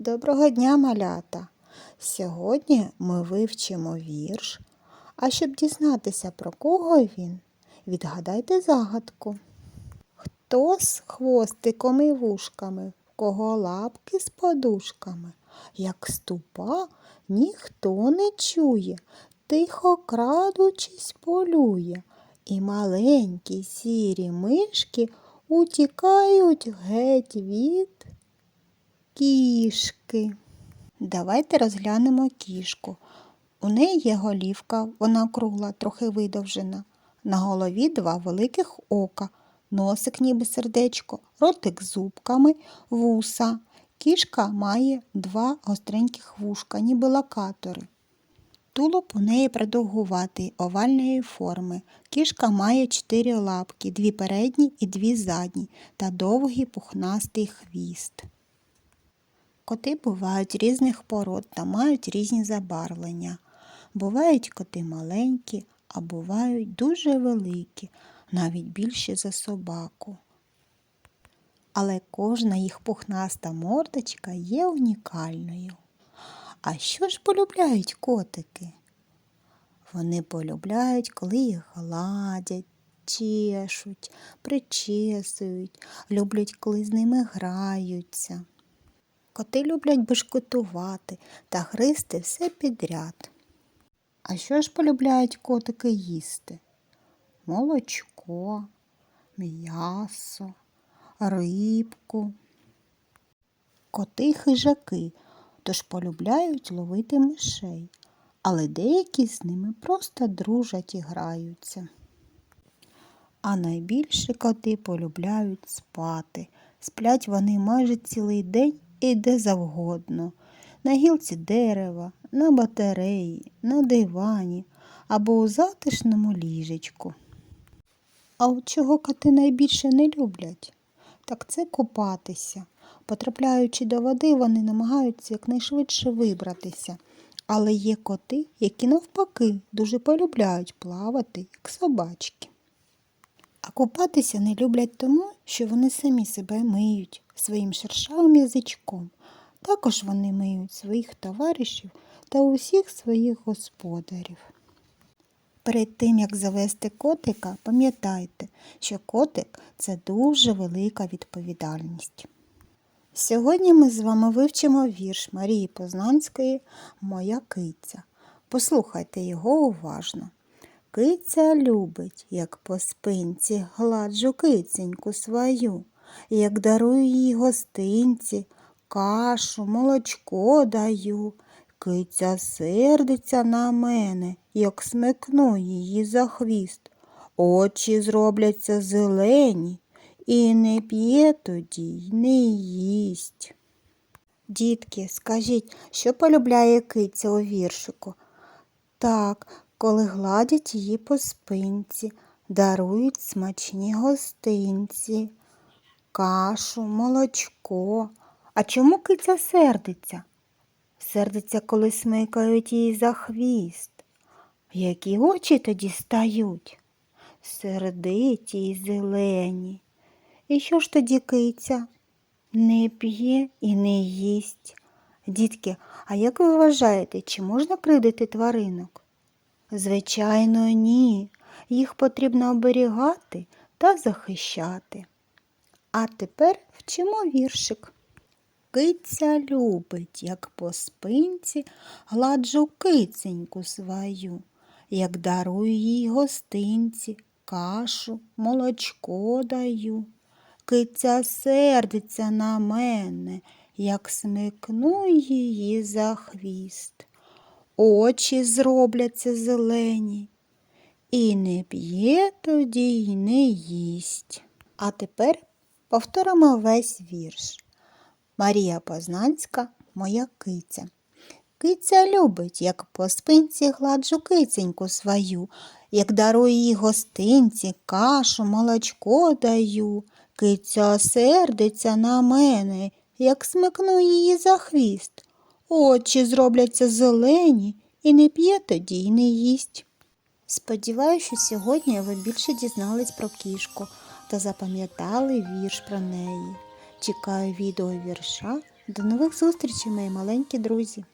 Доброго дня, малята! Сьогодні ми вивчимо вірш. А щоб дізнатися, про кого він, відгадайте загадку. Хто з хвостиком і вушками, в кого лапки з подушками, як ступа, ніхто не чує, тихо крадучись полює, і маленькі сірі мишки утікають геть від кішки. Давайте розглянемо кішку. У неї є голівка, вона кругла, трохи видовжена. На голові два великих ока, носик ніби сердечко, ротик з зубками, вуса. Кішка має два гостреньких вушка, ніби локатори. Тулуб у неї продовгуватий, овальної форми. Кішка має чотири лапки, дві передні і дві задні, та довгий пухнастий хвіст. Коти бувають різних пород та мають різні забарвлення. Бувають коти маленькі, а бувають дуже великі, навіть більші за собаку. Але кожна їх пухнаста мордочка є унікальною. А що ж полюбляють котики? Вони полюбляють, коли їх гладять, чешуть, причесують, люблять, коли з ними граються. Коти люблять бешкотувати та гризти все підряд. А що ж полюбляють котики їсти? Молочко, м'ясо, рибку. Коти хижаки, тож полюбляють ловити мишей, але деякі з ними просто дружать і граються. А найбільше коти полюбляють спати. Сплять вони майже цілий день і де завгодно. На гілці дерева, на батареї, на дивані або у затишному ліжечку. А от чого коти найбільше не люблять? Так це купатися. Потрапляючи до води, вони намагаються якнайшвидше вибратися. Але є коти, які навпаки дуже полюбляють плавати, як собачки. А купатися не люблять тому, що вони самі себе миють своїм шершавим язичком. Також вони миють своїх товаришів та усіх своїх господарів. Перед тим, як завести котика, пам'ятайте, що котик це дуже велика відповідальність. Сьогодні ми з вами вивчимо вірш Марії Познанської Моя киця. Послухайте його уважно. Киця любить, як по спинці гладжу киценьку свою, як дарую їй гостинці, кашу, молочко даю. Киця сердиться на мене, як смикну її за хвіст. Очі зробляться зелені, і не п'є тоді й не їсть. Дітки, скажіть, що полюбляє киця у віршику? Так, коли гладять її по спинці, дарують смачні гостинці, кашу, молочко. А чому киця сердиться? Сердиться, коли смикають її за хвіст. Які очі тоді стають? Сердиті й зелені. І що ж тоді киця? Не п'є і не їсть. Дітки, а як ви вважаєте, чи можна кривдити тваринок? Звичайно, ні. Їх потрібно оберігати та захищати. А тепер вчимо віршик. Киця любить, як по спинці гладжу киценьку свою, як дарую їй гостинці, кашу, молочко даю. Киця сердиться на мене, як смикну її за хвіст. Очі зробляться зелені, і не п'є тоді й не їсть. А тепер повторимо весь вірш. Марія Познанська, моя киця. Киця любить, як по спинці гладжу киценьку свою, як дарую їй гостинці, кашу, молочко даю. Киця сердиться на мене, як смикну її за хвіст. Очі зробляться зелені, і не п'є тоді й не їсть. Сподіваюся, що сьогодні ви більше дізнались про кішку та запам'ятали вірш про неї. Чекаю відео вірша До нових зустрічей, мої маленькі друзі!